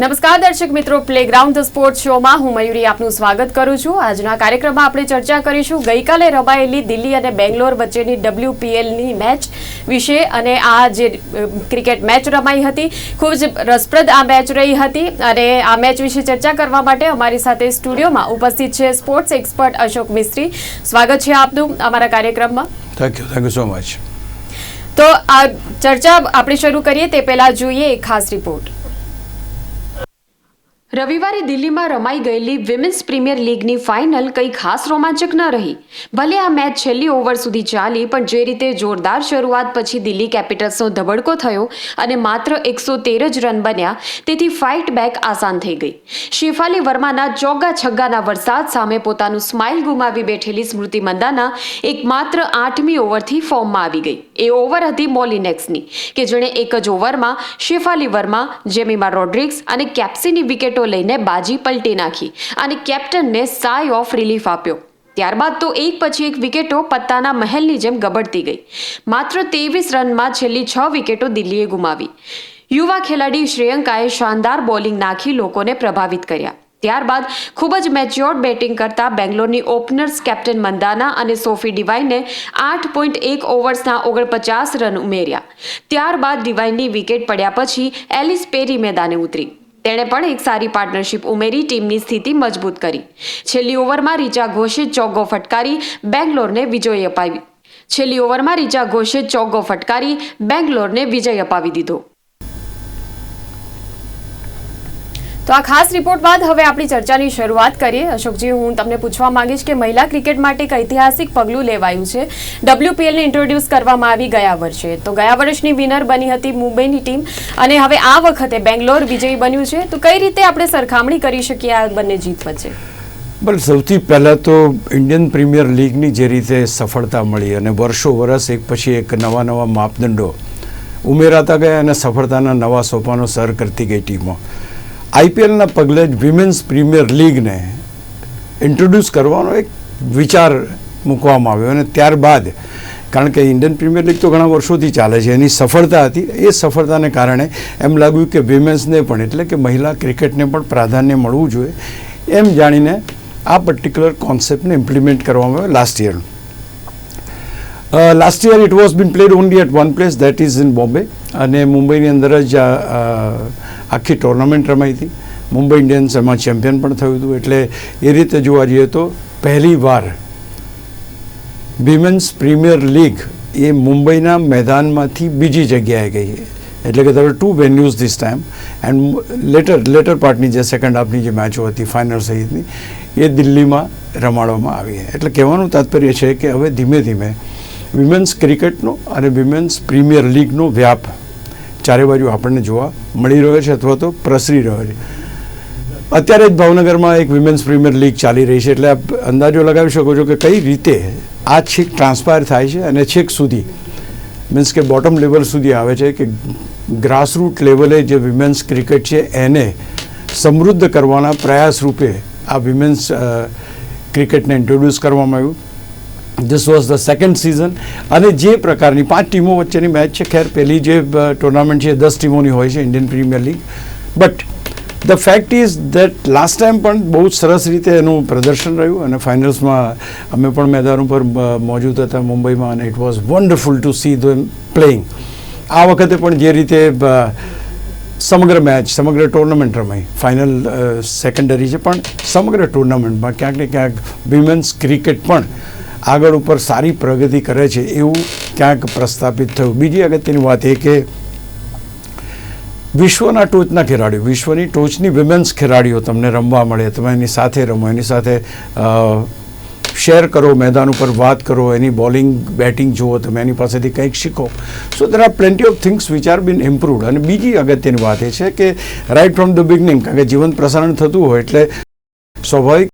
નમસ્કાર દર્શક મિત્રો. પ્લેગ્રાઉન્ડ ધ સ્પોર્ટ શોમાં હું મયુરી આપનું સ્વાગત કરું છું. આજના કાર્યક્રમમાં આપણે ચર્ચા કરીશું ગઈકાલે રમાયેલી દિલ્હી અને બેંગ્લોર વચ્ચેની ડબલ્યુપીએલની મેચ વિશે અને આ જે ક્રિકેટ મેચ રમાઈ હતી ખૂબ જ રસપ્રદ આ મેચ રહી હતી અને આ મેચ વિશે ચર્ચા કરવા માટે અમારી સાથે સ્ટુડિયોમાં ઉપસ્થિત છે સ્પોર્ટ્સ એક્સપર્ટ અશોક મિસ્ત્રી. સ્વાગત છે આપનું અમારા કાર્યક્રમમાં. Thank you thank you so much તો આ ચર્ચા આપણે શરૂ કરીએ તે પહેલાં જોઈએ એક ખાસ રિપોર્ટ. રવિવારે દિલ્હીમાં રમાઈ ગયેલી વિમેન્સ પ્રીમિયર લીગની ફાઇનલ કંઈ ખાસ રોમાંચક ન રહી. ભલે આ મેચ છેલ્લી ઓવર સુધી ચાલી, પણ જે રીતે જોરદાર શરૂઆત પછી દિલ્હી કેપિટલ્સનો ધબડકો થયો અને માત્ર એકસો તેર જ રન બન્યા, તેથી ફાઇટ બેક આસાન થઈ ગઈ. શેફાલી વર્માના ચોગ્ગા છગ્ગાના વરસાદ સામે પોતાનું સ્માઇલ ગુમાવી બેઠેલી સ્મૃતિ મંદાના એક માત્ર આઠમી ઓવરથી ફોર્મમાં આવી ગઈ. એ ઓવર હતી મોલિનેક્સની, કે જેણે એક જ ઓવરમાં શેફાલી વર્મા, જેમીમા રોડ્રિક્સ અને કેપ્સીની વિકેટો લઈને બાજી પલટી નાખી અને કેપ્ટનને સાય ઓફ રિલીફ આપ્યો. ત્યારબાદ તો એક પછી એક વિકેટો પત્તાના મહેલની જેમ ગબડતી ગઈ. માત્ર ત્રેવીસ રનમાં છેલ્લી છ વિકેટો દિલ્હીએ ગુમાવી. યુવા ખેલાડી શ્રેયંકાએ શાનદાર બોલિંગ નાખી લોકોને પ્રભાવિત કર્યા. ત્યારબાદ ખૂબ જ મેચ્યોર્ડ બેટિંગ કરતા બેંગ્લોરની ઓપનર્સ કેપ્ટન મંદાના અને સોફી ડિવાઈને આઠ પોઈન્ટ એક ઓવર્સના ઓગણપચાસ રન ઉમેર્યા. ત્યારબાદ ડિવાઇનની વિકેટ પડ્યા પછી એલિસ પેરી મેદાને ઉતરી. તેણે પણ એક સારી પાર્ટનરશિપ ઉમેરી, ટીમની સ્થિતિ મજબૂત કરી. છેલ્લી ઓવરમાં રીચા ઘોષે ચોગ્ગો ફટકારી, બેંગ્લોરને વિજય અપાવી. છેલ્લી ઓવરમાં રીચા ઘોષે ચોગ્ગો ફટકારી, બેંગ્લોરને વિજય અપાવી દીધો. તો આ ખાસ રિપોર્ટ બાદ હવે આપણી ચર્ચાની શરૂઆત કરીએ. અશોકજી, હું તમને પૂછવા માંગીશ કે મહિલા ક્રિકેટ માટે એક ઐતિહાસિક પગલું લેવાયું છે. ડબ્લ્યુપીએલને ઇન્ટ્રોડ્યુસ કરવામાં આવી ગયા વર્ષે. તો ગયા વર્ષની વિનર બની હતી મુંબઈની ટીમ અને હવે આ વખતે બેંગ્લોર વિજયી બન્યું છે. તો કઈ રીતે આપણે સરખામણી કરી શકીએ આ બંને જીત વચ્ચે? બસ સૌથી પહેલાં તો ઇન્ડિયન પ્રીમિયર લીગની જે રીતે સફળતા મળી અને વર્ષો વર્ષ એક પછી એક નવા નવા માપદંડો ઉમેરાતા ગયા અને સફળતાના નવા સોપાનો સર કરતી ગઈ ટીમો. આઈપીએલના પગલે જ વિમેન્સ પ્રીમિયર લીગને ઇન્ટ્રોડ્યુસ કરવાનો એક વિચાર મૂકવામાં આવ્યો અને ત્યારબાદ, કારણ કે ઇન્ડિયન પ્રીમિયર લીગ તો ઘણા વર્ષોથી ચાલે છે, એની સફળતા હતી. એ સફળતાને કારણે એમ લાગ્યું કે વિમેન્સને પણ, એટલે કે મહિલા ક્રિકેટને પણ પ્રાધાન્ય મળવું જોઈએ, એમ જાણીને આ પર્ટિક્યુલર કોન્સેપ્ટને ઇમ્પ્લિમેન્ટ કરવામાં આવ્યો last year last year it was been played only at one place that is in Bombay અને મુંબઈની અંદર જ આખી ટુર્નામેન્ટ રમાઈ હતી. મુંબઈ ઇન્ડિયન્સ એમાં ચેમ્પિયન પણ થયું હતું. એટલે એ રીતે જોવા જઈએ તો પહેલી વાર વિમેન્સ પ્રીમિયર લીગ એ મુંબઈના મેદાનમાંથી બીજી જગ્યાએ ગઈ. એટલે કે there two venues this time and later later પાર્ટની જે સેકન્ડ હાફની જે મેચો હતી ફાઇનલ સહિતની, એ દિલ્હીમાં રમાડવામાં આવી. એટલે કહેવાનું તાત્પર્ય છે કે હવે ધીમે ધીમે વિમેન્સ ક્રિકેટનો અને વિમેન્સ પ્રીમિયર લીગનો વ્યાપ. ચારે બાજુ આપણને જોવા મળી રહ્યો છે અથવા તો પ્રસરી રહ્યો છે. અત્યારે જ ભાવનગરમાં એક વિમેન્સ પ્રીમિયર લીગ ચાલી રહી છે એટલે આપ અંદાજો લગાવી શકો છો કે કઈ રીતે આ છેક ટ્રાન્સફાયર થાય છે અને છેક સુધી, મીન્સ કે બોટમ લેવલ સુધી આવે છે કે ગ્રાસરૂટ લેવલે જે વિમેન્સ ક્રિકેટ છે એને સમૃદ્ધ કરવાના પ્રયાસ રૂપે આ વિમેન્સ ક્રિકેટને ઇન્ટ્રોડ્યુસ કરવામાં આવ્યું. This was the second season અને જે પ્રકારની પાંચ ટીમો વચ્ચેની મેચ છે, ખેર પહેલી જે ટુર્નામેન્ટ છે, એ દસ ટીમોની હોય છે Indian premier league but the fact is that last time પણ બહુ જ સરસ રીતે એનું પ્રદર્શન રહ્યું અને ફાઇનલ્સમાં અમે પણ મેદાન ઉપર મોજૂદ હતા મુંબઈમાં અને it was wonderful to see them playing આ વખતે પણ જે રીતે સમગ્ર મેચ સમગ્ર ટુર્નામેન્ટ રમાઈ. ફાઇનલ સેકન્ડરી છે, પણ સમગ્ર ટુર્નામેન્ટમાં ક્યાંક ને ક્યાંક વિમેન્સ ક્રિકેટ પણ આગળ ઉપર સારી પ્રગતિ કરે છે એવું ક્યાંક પ્રસ્થાપિત થયું. બીજી અગત્યની વાત એ કે વિશ્વના ટોચના ખેલાડીઓ, વિશ્વની ટોચની વિમેન્સ ખેલાડીઓ તમને રમવા મળે, તમે એની સાથે રમો, એની સાથે શેર કરો, મેદાન ઉપર વાત કરો, એની બોલિંગ, બેટિંગ જુઓ, તમે એની પાસેથી કંઈક શીખો. So there are plenty of things which are been improved અને બીજી અગત્યની વાત એ છે કે રાઇટ ફ્રોમ ધ બિગનિંગ કારણ કે જીવન પ્રસારણ થતું હોય એટલે સ્વાભાવિક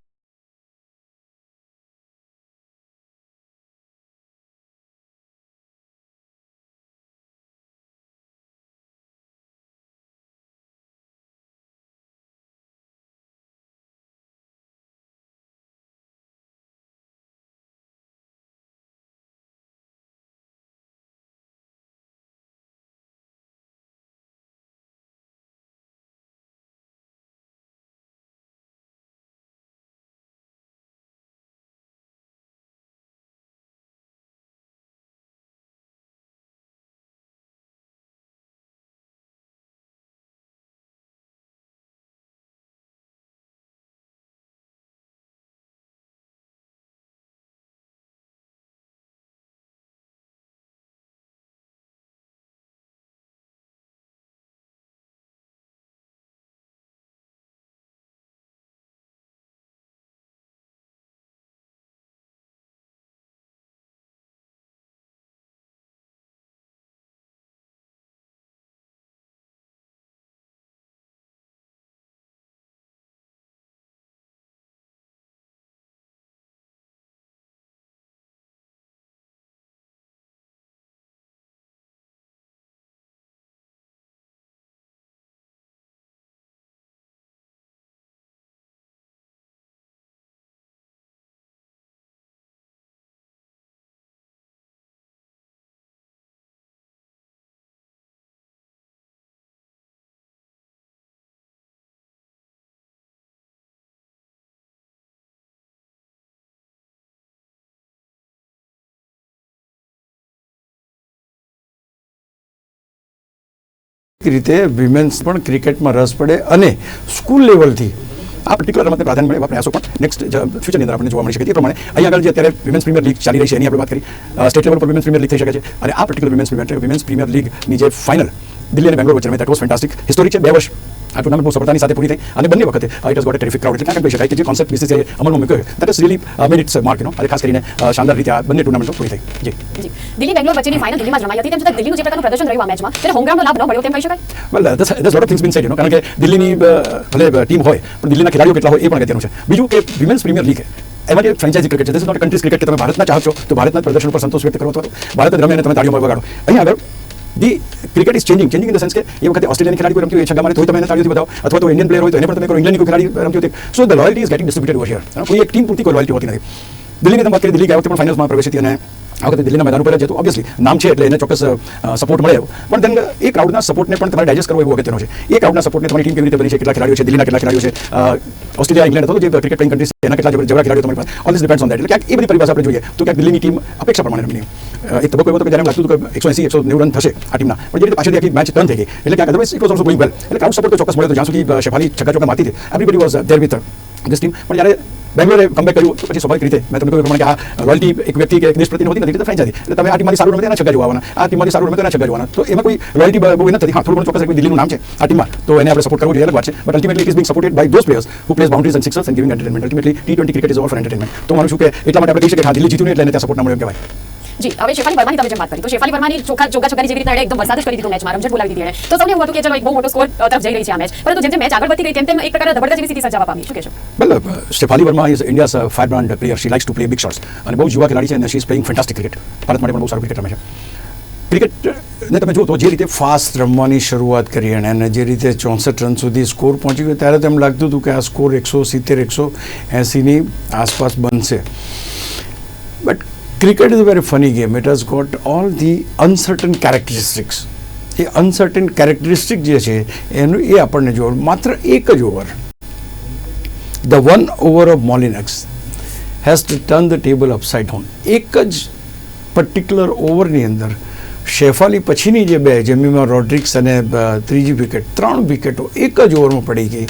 રીતે વિમેન્સ પણ ક્રિકેટમાં રસ પડે અને સ્કૂલ લેવલથી આ પર્ટિક્યુલર રમતને પ્રાધાન્ય મળે એવા પ્રયાસો પણ નેક્સ્ટ ફ્યુચરની અંદર આપણને જોવા મળી શકે. તે પ્રમાણે અહીંયા આગળ જે અત્યારે વિમેન્સ પ્રીમિયર લીગ ચાલી રહી છે એની આપણે વાત કરી. સ્ટેટ લેવલ પર વિમેન્સ પ્રીમિયર લીગ થઈ શકે છે. અને આ particular women's premier women's premier લીગની જે ફાઇનલ દિલ્હી અને બેંગ્લોર વચ્ચે રમે દેટ વોઝ ફેન્ટાસ્ટિક હિસ્ટોરિક છે, બે વર્ષ. આ ટુર્નામેન્ટ બહુ સફળતાની સાથે પૂરી થઈ અને બંને વખતે it has got terrific crowd એટલે કહી શકાય કે જે કોન્સેપ્ટ બીસીસીઆઈ અમલમાં મૂક્યો that is really made its mark you know અને ખાસ કરીને શાનદાર રીતે આ બંને ટુર્નામેન્ટો પૂરી થઈ. જી. દિલ્હી બેંગ્લોર વચ્ચેની ફાઇનલ દિલ્હીમાં જ રમાઈ હતી. તેમ છતાં દિલ્હીનું જે પ્રકારનું પ્રદર્શન રહ્યું આ મેચમાં તેને હોમ ગ્રાઉન્ડનો લાભ ન મળ્યો તેમ કહી શકાય? Well that's lot of things been said you know કારણ કે દિલ્હીની ભલે ટીમ હોય પણ દિલ્હીના ખેલાડીઓ કેટલા હોય એ પણ અગત્યનું છે. બીજું કે વિમેન્સ પ્રીમિયર લીગ એમાં જે ફ્રેન્ચાઇઝી ક્રિકેટ છે this is not countries cricket કે તમે ભારતના ચાહો છો તો ભારતના પ્રદર્શન પર સંતોષ વ્યક્ત કરો તો ભારત રમે અને તમે તાળીઓ વગાડો. અહીં આગળ the cricket is changing changing in the sense કે એ વખતે ઓસ્ટ્રેલિયાની ખેલાડી કોઈ રમતી હોય છગ્ગા મારે તો તમે તાળીઓથી બતાવો. અથવા તો ઇન્ડિયન પ્લેયર હોય તો એને પણ તમે કરો ઇંગ્લેન્ડની કોઈ ખેલાડી રમતી હોય so the loyalty is getting distributed over here કોઈ એક ટીમ પૂરતી કોઈ લોયલ્ટી હોતી નથી. દિલ્હીની તમે વાત કરી દિલ્હી ગયા વખતે પણ ફાઇનલ્સમાં પ્રવેશી હતી અને આ વખતે દિલ્હીના મેદાન ઉપર જ હતું ઓબ્વિયસલી નામ છે એટલે એને ચોક્કસ સપોર્ટ મળે એવો. પણ then એ ક્રાઉડના સપોર્ટને પણ તમારે ડાયજેસ્ટ કરવો એવો અગત્યનો છે. એ ક્રાઉડના સપોર્ટને તમારી ટીમ કેવી રીતે બની છે કેટલા ખેલાડીઓ છે દિલ્હીના કેટલા ખેલાડીઓ છે અ, ઓસ્ટ્રેલિયા ઇંગ્લેન્ડ હતો જે ક્રિકેટ પ્લેઇંગ કન્ટ્રીઝ એના કેટલા જબરા ખેલાડીઓ તમારી પાસે? ઓલ ડિપેન્ડ્સ ઓન દેટ એટલે ક્યાંક એ બધી પરિભાષા આપણે જોઈએ. તો ક્યાંક દિલ્હીની ટીમ અપેક્ષા પ્રમાણે રમી નહીં. અ, એક તબક્કો એવો હતો કે જ્યારે એમ લાગતું હતું કે એકસો એસી એકસો નેવું રન થશે આ ટીમના પણ જે રીતે પાછળથી આખી મેચ ટર્ન થઈ ગઈ. એટલે ક્યાંક otherwise it was also going well એટલે ક્રાઉડ સપોર્ટ તો ચોક્કસ મળ્યો હતો જ્યાં સુધી અ, શેફાલી છગ્ગા ચોગ્ગા મારતી હતી. Everybody was there with this team પણ જ્યારે બેંગ્લોરે કમબેક કર્યું પછી સ્વાભાવિક રીતે મેં તમને કહ્યું પ્રમાણે કે આ રોયલ્ટી એક વ્યક્તિ કે એક દેશ પ્રત્યેની હોતી નથી એટલે ફ્રેન્ચાઇઝી એટલે તમે આ ટીમમાંથી સારું રમે એના છગ્ગા જોવાના આ ટીમમાંથી સારું રમે તો એના છગ્ગા જોવાના. તો એમાં કોઈ રોયલ્ટી બહુ નથી. હા થોડું ચોક્કસ કોઈ દિલ્હીનું નામ છે આ ટીમમાં. તો એને આપણે સપોર્ટ કરવું જોઈએ અલગ વાત છે. But ultimately it is being supported by those players who plays boundaries and sixers and giving entertainment ultimately T twenty cricket is all for entertainment તો માનું છું કે એટલા માટે આપણે કહી શકીએ કે હા દિલ્હી જીત્યું એટલે એને ત્યાં સપોર્ટ ના મળ્યો એમ કહેવાય. જી હવે શેફાલી વર્માની તમે જેમ વાત કરી તો શેફાલી વર્માની ચોખા ચોખા છગ્ગાની જેવી રીતે એકદમ વરસાદ જ કરી દીધો મેચમાં રમઝટ બોલાવી દીધી તો સૌને એવું હતું કે ચલો એક બહુ મોટો સ્કોર તરફ જઈ રહી છે આ મેચ. પરંતુ જેમ જેમ મેચ આગળ વધતી ગઈ તેમ તેમ એક પ્રકારના ધબડકા જેવી સ્થિતિ સર્જાવા પામી. શું કહેશો? Well, Shefali Stefani Verma is India's uh, firebrand player. She likes to play big shots. અને બહુ યુવા ખેલાડી છે અને she is playing fantastic cricket Bharat માટે પણ બહુ સારું ક્રિકેટ રમે છે. ક્રિકેટ ને તમે જુઓ તો જે રીતે ફાસ્ટ રમવાની શરૂઆત કરી અને એને જે રીતે ચોસઠ રન સુધી સ્કોર પહોંચી ગયો ત્યારે તેમ લાગતું હતું કે આ સ્કોર એકસો સિત્તેર એકસો એંસીની આસપાસ બનશે. But cricket is a very funny game it has got all the uncertain characteristics a uncertain characteristic જે છે એનું એ આપણને જોવા માત્ર એક જ over the one over of Molineux has to turn the table upside down એક જ પર્ટિક્યુલર ઓવરની અંદર શેફાલી પછીની જે બે જેમીમાં રોડ્રિક્સ અને ત્રીજી વિકેટ ત્રણ વિકેટો એક જ ઓવરમાં પડી ગઈ.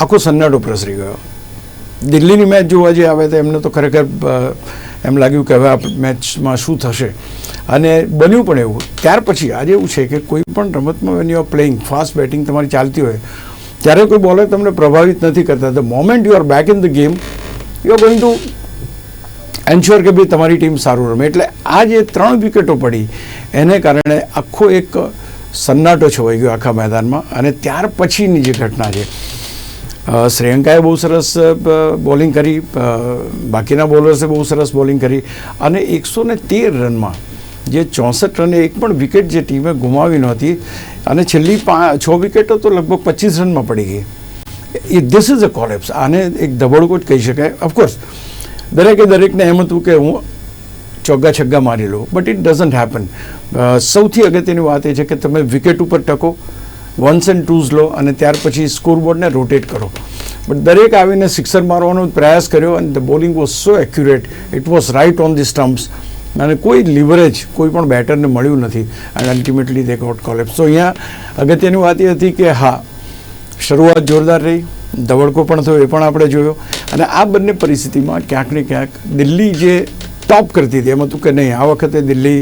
આખો સન્નાટો પ્રસરી ગયો. દિલ્હીની મેચ જોવા જે આવે તો એમને તો ખરેખર એમ લાગ્યું કે હવે આ મેચમાં શું થશે. અને બન્યું પણ એવું. ત્યાર પછી આજે એવું છે કે કોઈ પણ રમતમાં when you are playing fast batting તમારી ચાલતી હોય ત્યારે કોઈ બોલર તમને પ્રભાવિત નથી કરતા. The moment you are back in the game you are going to ensure કે ભાઈ તમારી ટીમ સારું રમે. એટલે આ જે ત્રણ વિકેટો પડી, એને કારણે આખો એક સન્નાટો છવાઈ ગયો આખા મેદાનમાં. અને ત્યાર પછીની જે ઘટના છે શ્રેયંકાએ બહુ સરસ બોલિંગ કરી. બાકીના બોલર્સે બહુ સરસ બોલિંગ કરી. અને એકસો ને તેર રનમાં જે ચોસઠ રને એક પણ વિકેટ જે ટીમે ગુમાવી નહોતી. અને છેલ્લી છ વિકેટો તો લગભગ પચીસ રનમાં પડી ગઈ. ધીસ ઇઝ અ કોલેપ્સ આને એક દબડકો જ કહી શકાય. ઓફકોર્સ દરેકે દરેકને એમ હતું કે હું ચોગ્ગા છગ્ગા મારી લઉં. બટ ઇટ ડઝન્ટ હેપન સૌથી અગત્યની વાત એ છે કે તમે વિકેટ ઉપર ટકો વન્સ એન્ડ ટૂઝ લો અને ત્યાર પછી સ્કોરબોર્ડને રોટેટ કરો. બટ દરેક આવીને સિક્સર મારવાનો પ્રયાસ કર્યો અને the bowling was so accurate it was right on the stumps અને કોઈ લિવરેજ કોઈ પણ બેટરને મળ્યું નથી. And ultimately they got collapse તો અહીંયા અગત્યની વાત એ હતી કે હા, શરૂઆત જોરદાર રહી. ધવડકો પણ થયો, એ પણ આપણે જોયો. અને આ બંને પરિસ્થિતિમાં ક્યાંક ને ક્યાંક દિલ્હી જે ટોપ કરતી હતી, એમ હતું કે નહીં, આ વખતે દિલ્હી,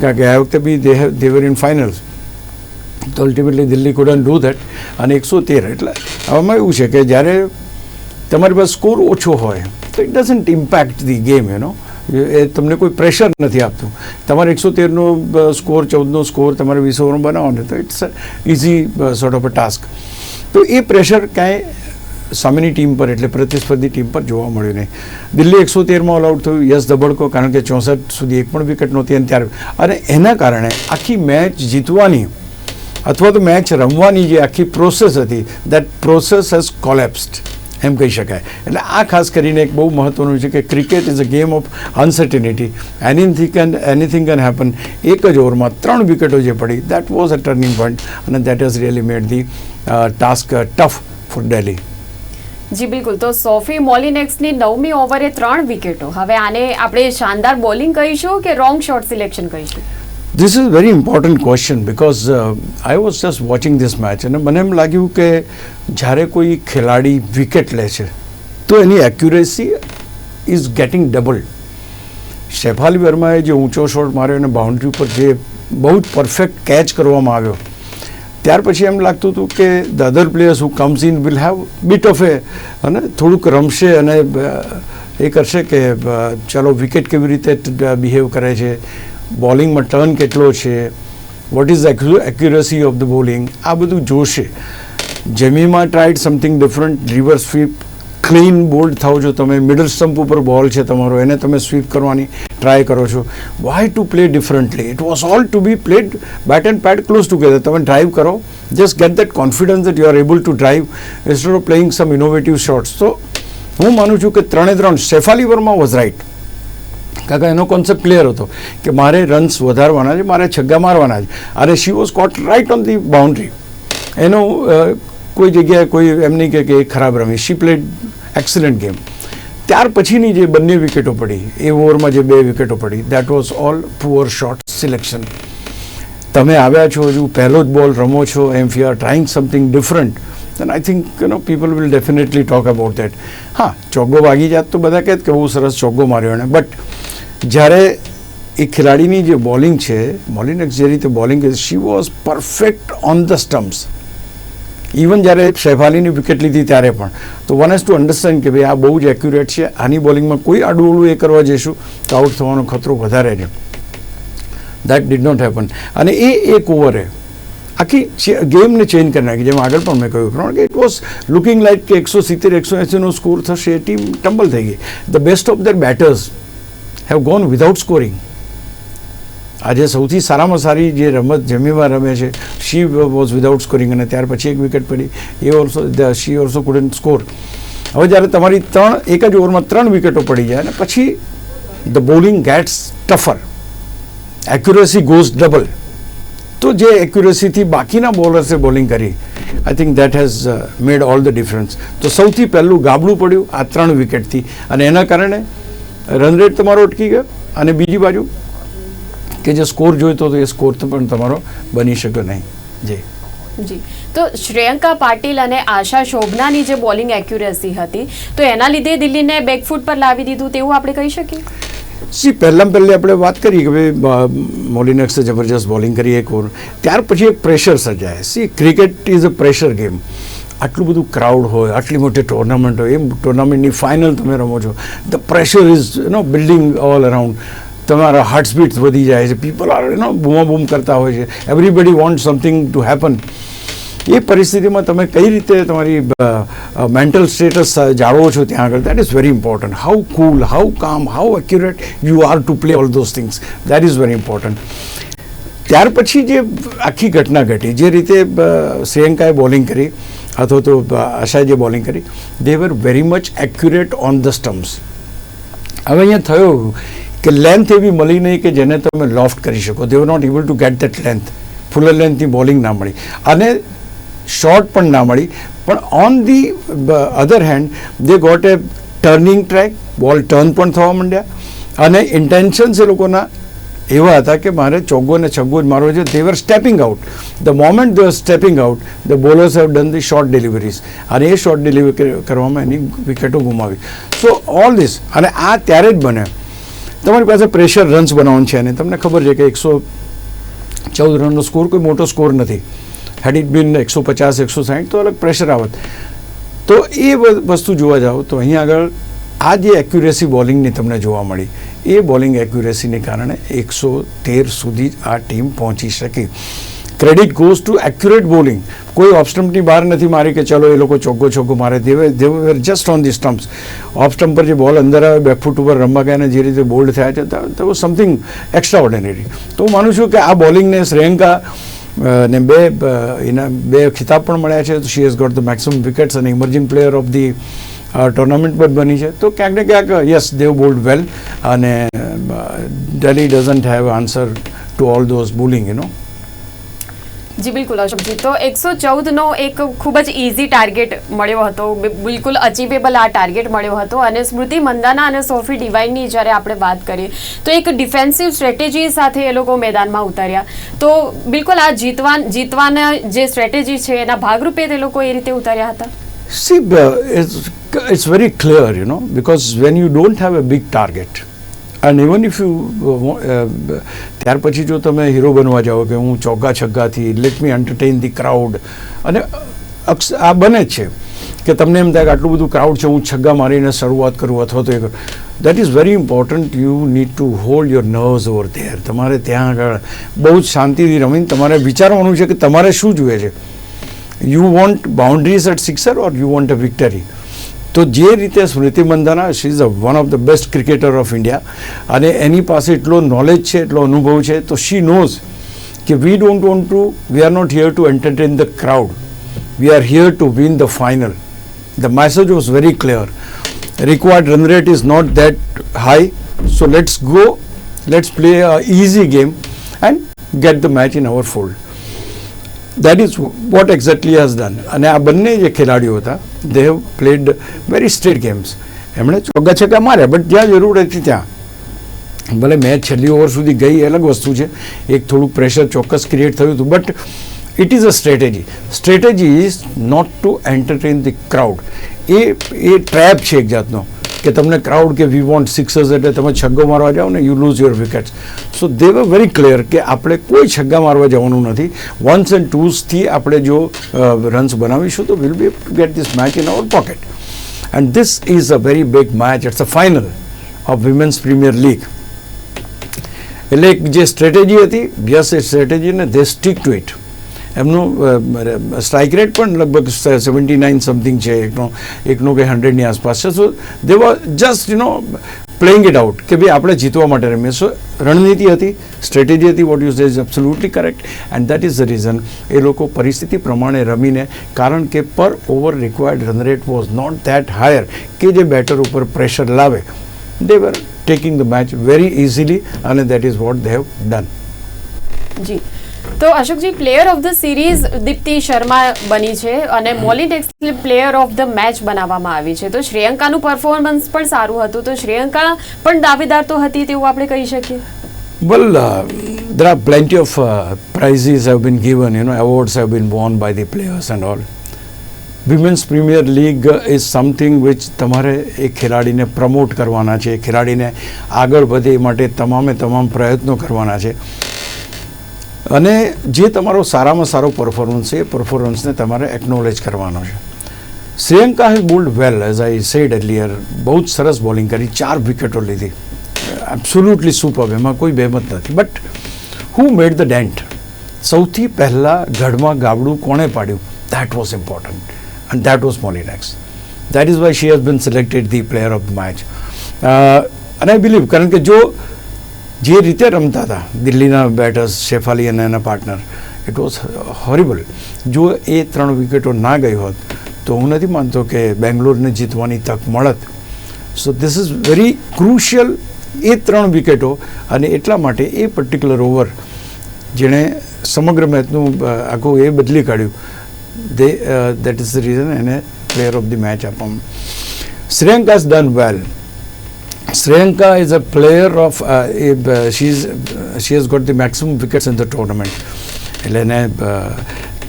કારણ કે આ વખતે be they they were in finals તો ultimately Delhi couldn't do that અને એકસો તેર, એટલે આમાં એવું છે કે જ્યારે તમારી પાસે સ્કોર ઓછો હોય, તો it doesn't impact the game you know એ તમને કોઈ પ્રેશર નથી આપતું. તમારે એકસો તેરનો સ્કોર ચૌદનો સ્કોર તમારે વીસ ઓવરનો બનાવવાનો તો it's easy sort of a task તો એ પ્રેશર કાંઈ સામેની ટીમ પર એટલે પ્રતિસ્પર્ધી ટીમ પર જોવા મળ્યું નહીં. દિલ્હી એકસો તેરમાં ઓલ આઉટ થયું યસ ધબડકો, કારણ કે ચોસઠ સુધી એક પણ વિકેટ નહોતી અને ત્યારે અને એના કારણે આખી મેચ જીતવાની અથવા તો મેચ રમવાની જે આખી પ્રોસેસ હતી દેટ પ્રોસેસ હેઝ કોલેપ્સ્ડ એમ કહી શકાય. એટલે આ ખાસ કરીને એક બહુ મહત્ત્વનું છે કે cricket is a game of uncertainty anything can anything can happen એક જ ઓવરમાં ત્રણ વિકેટો જે પડી that was a turning point અને that is really made the task tough for Delhi જી, બિલકુલ. તો સોફી મોલિનેક્સની નવમી ઓવરે ત્રણ વિકેટો. હવે આને આપણે શાનદાર બોલિંગ કહીશું કે રોંગ શોટ સિલેક્શન કહીશું? A very important question because uh, I was just watching this match અને મને એમ લાગ્યું કે જ્યારે કોઈ ખેલાડી વિકેટ લે છે તો એની accuracy is getting double Shafali વર્માએ જે ઊંચો શોટ માર્યો અને બાઉન્ડ્રી ઉપર જે બહુ જ પરફેક્ટ કેચ કરવામાં આવ્યો ત્યાર પછી એમ લાગતું હતું કે the other players who comes in will have bit of a અને થોડુંક રમશે અને એ કરશે કે ચાલો વિકેટ કેવી રીતે બિહેવ કરે છે બોલિંગમાં ટર્ન કેટલો છે what is accuracy of the bowling આ બધું જોશે. Jemimah tried something different reverse sweep clean bowled થાવ છો તમે મિડલ સ્ટમ્પ ઉપર બોલ છે તમારો, એને તમે સ્વીપ કરવાની ટ્રાય કરો છો. Why to play differently it was all to be played bat and pad close together તમે ડ્રાઈવ કરો. Just get that confidence that you are able to drive instead of playing some innovative shots તો હું માનું છું કે ત્રણે ત્રણ Shefali Verma was right કાકા, એનો કોન્સેપ્ટ ક્લિયર હતો કે મારે રન્સ વધારવાના છે, મારે છગ્ગા મારવાના છે. અને she was caught right on the boundary એનો કોઈ જગ્યાએ કોઈ એમ નહીં કે એ ખરાબ રમી. શી પ્લેડ એક્સલન્ટ ગેમ ત્યાર પછીની જે બંને વિકેટો પડી, એ ઓવરમાં જે બે વિકેટો પડી that was all poor short selection તમે આવ્યા છો, હજુ પહેલો જ બોલ રમો છો, એમ fee are trying something different then I think, you know people will definitely talk about that. હા ચોગ્ગો વાગી જાત તો બધા કહે કે બહુ સરસ ચોગ્ગો માર્યો એણે બટ જ્યારે એ ખેલાડીની જે બોલિંગ છે, મોલિનક્સ જે રીતે bowling she was perfect on the stumps even જ્યારે શેફાલીની વિકેટ લીધી ત્યારે પણ. તો વન હેઝ ટુ અન્ડરસ્ટેન્ડ કે ભાઈ આ બહુ જ એક્યુરેટ છે. આની બોલિંગમાં કોઈ આડું એ કરવા જઈશું તો આઉટ થવાનો ખતરો વધારે છે. દેટ ડીડ નોટ હેપન અને એ એક ઓવરે આખી ગેમને ચેન્જ કરી નાખી, જેમ આગળ પણ મેં કહ્યું. પ્રમાણે કે ઇટ વોઝ લુકિંગ લાઇક કે એકસો સિત્તેર, એકસો એંસીનો સ્કોર થશે, એ ટીમ ટમ્બલ થઈ ગઈ. The best of their batters have gone without scoring આજે સૌથી સારામાં સારી જે રમત જમીમાં રમે છે શી વોઝ વિધાઉટ સ્કોરિંગ અને ત્યાર પછી એક વિકેટ પડી. એ also she also couldn't score હવે જ્યારે તમારી ત્રણ, એક જ ઓવરમાં ત્રણ વિકેટો પડી જાય અને પછી the bowling gets tougher accuracy goes double તો જે એક્યુરેસીથી બાકીના બોલર્સે બોલિંગ કરી I think that has made all the difference તો સૌથી પહેલું ગાબડું પડ્યું આ ત્રણ વિકેટથી અને એના કારણે રન રેટ તમારો અટકી ગયો. અને બીજી બાજુ કે જે સ્કોર જોઈતો હતો એ સ્કોર પણ તમારો બની શક્યો નહીં. જી. જી. તો શ્રેયંકા પાટીલ અને આશા શોભનાની જે બોલિંગ એક્યુરેસી હતી, તો એના લીધે દિલ્હીને બેકફૂટ પર લાવી દીધું તેવું આપણે કહી શકીએ? સી પહેલાં પહેલી આપણે વાત કરી કે ભાઈ મોલિનક્સે જબરજસ્ત બોલિંગ કરી એક ઓવર ત્યાર પછી એક પ્રેશર સર્જાય. See cricket is a pressure game આટલું બધું ક્રાઉડ હોય, આટલી મોટી ટુર્નામેન્ટ હોય એ ટુર્નામેન્ટની ફાઇનલ તમે રમો છો. The pressure is you know building all around તમારા હાર્ટ સ્પીડ વધી જાય છે. પીપલ આર યુ નો બૂમા બૂમ કરતા હોય છે. Everybody want something to happen એ પરિસ્થિતિમાં તમે કઈ રીતે તમારી મેન્ટલ સ્ટેટસ જાળવો છો ત્યાં આગળ? That is very important how cool how calm how accurate you are to play all those things that is very important ત્યાર પછી જે આખી ઘટના ઘટી જે રીતે અ, બોલિંગ કરી અથવા તો આશાએ જે બોલિંગ કરી they were very much accurate on the stumps હવે અહીંયા થયું કે લેન્થ એવી મળી નહીં કે જેને તમે લોફ્ટ કરી શકો. They were not able to get that length fuller લેન્થની bowling ના મળી. અને શોર્ટ પણ ના મળી. પણ on the other hand they got a turning track ball turn પણ થવા માંડ્યા. અને ઇન્ટેન્શન્સ એ લોકોના એવા હતા કે મારે ચોગ્ગો અને છગ્ગો જ મારવો છે. They were stepping out the moment they were stepping out the bowlers have done the short deliveries અને એ શોર્ટ ડિલિવરી કરવામાં એની વિકેટો ગુમાવી. સો ઓલ ધીસ અને આ ત્યારે જ બને. તમારી પાસે પ્રેશર રન્સ બનાવવાનું છે અને તમને ખબર છે કે એકસો ચૌદ રનનો સ્કોર કોઈ મોટો સ્કોર નથી. હેડ ઇટ બીન એકસો પચાસ, એકસો સાહીઠ, તો અલગ પ્રેશર આવત. તો એ વસ્તુ જોવા જાઓ તો અહીં આગળ આ જે એક્યુરેસી બોલિંગની તમને જોવા મળી, એ બોલિંગ એક્યુરેસીને કારણે એકસો તેર સુધી આ ટીમ પહોંચી શકી. Credit goes to accurate bowling કોઈ ઓફ સ્ટમ્પની બહાર નથી મારી કે ચલો એ લોકો ચોગ્ગો ચોગ્ગો મારે દેવે they were just on the stumps off stump પર જે બોલ અંદર આવે બેકફૂટ ઉપર રમવા ગયા અને જે રીતે બોલ્ડ થયા છે, તો સમથિંગ એક્સ્ટ્રા ઓર્ડિનરી તો હું માનું છું કે આ બોલિંગને શ્રેયંકા ને બે એના બે ખિતાબ પણ મળ્યા છે. She has got the maximum wickets અને emerging player of the tournament પણ બની છે. તો ક્યાંક ને ક્યાંક યસ દેવ બોલ્ડ વેલ અને Delhi doesn't have answer to all those bowling you know જી, બિલકુલ અશોકજી તો એકસો ચૌદનો એક ખૂબ જ ઇઝી ટાર્ગેટ મળ્યો હતો. બિલકુલ અચીવેબલ આ ટાર્ગેટ મળ્યો હતો. અને સ્મૃતિ મંદાના અને સોફી ડિવાઇનની જ્યારે આપણે વાત કરીએ, તો એક ડિફેન્સિવ સ્ટ્રેટેજી સાથે એ લોકો મેદાનમાં ઉતાર્યા. તો બિલકુલ આ જીતવા જીતવાના જે સ્ટ્રેટેજી છે, એના ભાગરૂપે તે લોકો એ રીતે ઉતાર્યા હતા? See it's very clear you know because when you don't have a big a big even if uh, ત્યાર પછી જો તમે હીરો બનવા જાઓ કે હું ચોગ્ગા છગ્ગાથી let me entertain the crowd અને આ બને છે કે તમને એમ થાય કે આટલું બધું ક્રાઉડ છે હું છગ્ગા મારીને શરૂઆત કરું અથવા તો એ કરું. That is very important you need to hold your nerves over there તમારે ત્યાં આગળ બહુ જ શાંતિથી રમીને તમારે વિચારવાનું છે કે તમારે શું જોઈએ છે. You want boundaries at sixer or you want a victory તો જે રીતે Smriti Mandhana she is one of the best cricketer of India અને એની પાસે એટલો નોલેજ છે, એટલો અનુભવ છે, તો શી નોઝ કે we don't want to we are not here to entertain the crowd we are here to win the final the message was very clear required run rate is not that high so let's go let's play a easy game and get the match in our fold. That is what exactly has done અને આ બંને જે ખેલાડીઓ હતા they have played very straight games એમણે ચોગ્ગા માર્યા but જ્યાં જરૂર હતી ત્યાં. ભલે મેચ છેલ્લી ઓવર સુધી ગઈ, એ અલગ વસ્તુ છે. એક થોડુંક પ્રેશર ચોક્કસ ક્રિએટ થયું હતું but it is a strategy strategy is not to entertain the crowd a a trap છે એક જાતનો. કે તમને ક્રાઉડ કે વી વોન્ટ સિક્સર્સ એટલે તમે છગ્ગો મારવા જાઓ ને you lose your wickets so they were very clear કે આપણે કોઈ છગ્ગા મારવા જવાનું નથી. વન્સ એન્ડ ટૂઝથી આપણે જો રન્સ બનાવીશું તો will be get this match in our pocket and this is a very big match it's a final of women's premier league એટલે જે સ્ટ્રેટેજી હતી યસ એ સ્ટ્રેટેજીને ધે સ્ટીક ટુ ઇટ એમનું સ્ટ્રાઇક રેટ પણ લગભગ સેવન્ટી નાઇન સમથિંગ છે. એકનો એકનો કે હંડ્રેડની આસપાસ છે. So they were just you know playing it out કે ભાઈ આપણે જીતવા માટે રમીએ. સો રણનીતિ હતી સ્ટ્રેટેજી હતી what you is absolutely correct and that is the reason એ લોકો પરિસ્થિતિ પ્રમાણે રમીને, કારણ કે per over required run rate was not that higher કે જે બેટર ઉપર પ્રેશર લાવે. They were taking the match very easily અને that is what they have done જી. તો Ashokji player of the series Deepti Sharma બની છે અને Molineux player of the match બનાવવામાં આવી છે. તો શ્રેયંકાનું પરફોર્મન્સ પણ સારું હતું. તો શ્રેયંકા પણ દાવેદાર તો હતી તેવું આપણે કહી શકીએ. Well, uh, there are plenty of uh, prizes have been given, you know, awards have been won by the players and all. Women's Premier League is something which તમારે એ ખેલાડીને પ્રમોટ કરવાના છે. એ ખેલાડીને આગળ વધે એ માટે તમામે તમામ પ્રયત્નો કરવાના છે. અને જે તમારો સારામાં સારો પરફોર્મન્સ છે, એ પરફોર્મન્સને તમારે એકનોલેજ કરવાનો છે. Shreyanka has bowled well as I said earlier બહુ જ સરસ બોલિંગ કરી, ચાર વિકેટો લીધી. એબ્સોલ્યુટલી સુપર એમાં કોઈ બેમત નથી. But who made the dent સૌથી પહેલાં ગઢમાં ગાબડું કોણે પાડ્યું? That was important and that was Molineux that is why she has been selected the player of match અને આઈ બિલીવ કારણ કે જો જે રીતે રમતા હતા, દિલ્હીના બેટર્સ શેફાલી અને એના પાર્ટનર ઇટ વોઝ હોરિબલ જો એ ત્રણ વિકેટો ના ગઈ હોત, તો હું નથી માનતો કે બેંગ્લોરને જીતવાની તક મળત. So this is very crucial એ ત્રણ વિકેટો અને એટલા માટે એ પર્ટિક્યુલર ઓવર જેણે સમગ્ર મેચનું આખું એ બદલી કાઢ્યું. They that is the reason એને પ્લેયર ઓફ ધી મેચ આપવામાં. Shreyanka done well Sriyanka is a player of uh, uh, she's uh, she has got the maximum wickets in the tournament. એટલે એને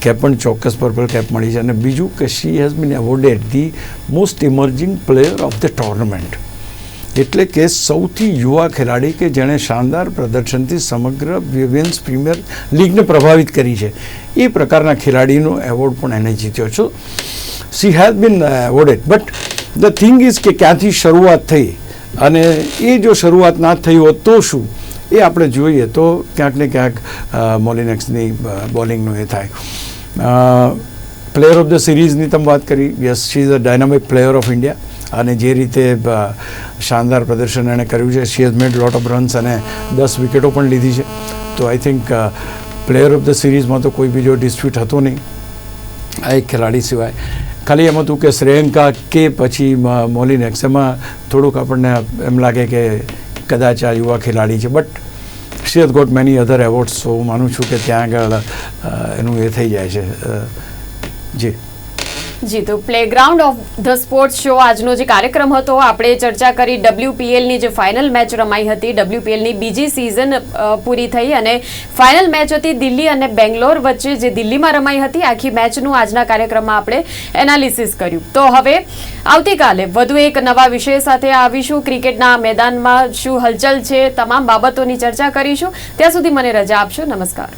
કેપ પણ ચોક્કસ purple cap મળી છે. અને બીજું કે she has been awarded the most emerging player of the tournament એટલે કે સૌથી યુવા ખેલાડી કે જેણે શાનદાર પ્રદર્શનથી સમગ્ર વિવિયન્સ પ્રીમિયર લીગને પ્રભાવિત કરી છે. એ પ્રકારના ખેલાડીનો એવોર્ડ પણ એને જીત્યો છો. She has been awarded but the thing is કે ક્યાંથી શરૂઆત થઈ? અને એ જો શરૂઆત ના થઈ હોત તો શું? એ આપણે જોઈએ તો ક્યાંક ને ક્યાંક મોલિનેક્સની બોલિંગનું એ થાય. પ્લેયર ઓફ ધ સિરીઝની તમે વાત કરી. Yes she is a dynamic player of India અને જે રીતે શાનદાર પ્રદર્શન એણે કર્યું છે. She has made lot of runs અને દસ વિકેટો પણ લીધી છે. તો I think player of the સિરીઝમાં તો કોઈ બીજો ડિસ્પ્યુટ હતો નહીં. આ એક ખેલાડી સિવાય. ખાલી એમ હતું કે શ્રેયંકા કે પછી મોલિનેક્સ એમાં થોડુંક આપણને એમ લાગે કે કદાચ આ યુવા ખેલાડી છે. But she has got many other awards so હું માનું છું કે ત્યાં આગળ એનું એ થઈ જાય છે. જી. જી playground of the sports show આજનો જે કાર્યક્રમ હતો, આપણે ચર્ચા કરી ડબ્લ્યુપીએલની જે ફાઇનલ મેચ રમાઈ હતી. ડબ્લ્યુપીએલની બીજી સિઝન પૂરી થઈ અને ફાઇનલ મેચ હતી દિલ્હી અને બેંગ્લોર વચ્ચે જે દિલ્હીમાં રમાઈ હતી. આખી મેચનું આજના કાર્યક્રમમાં આપણે એનાલિસિસ કર્યું. તો હવે આવતીકાલે વધુ એક નવા વિષય સાથે આવીશું. ક્રિકેટના મેદાનમાં શું હલચલ છે, તમામ બાબતોની ચર્ચા કરીશું. ત્યાં સુધી મને રજા આપશો. નમસ્કાર.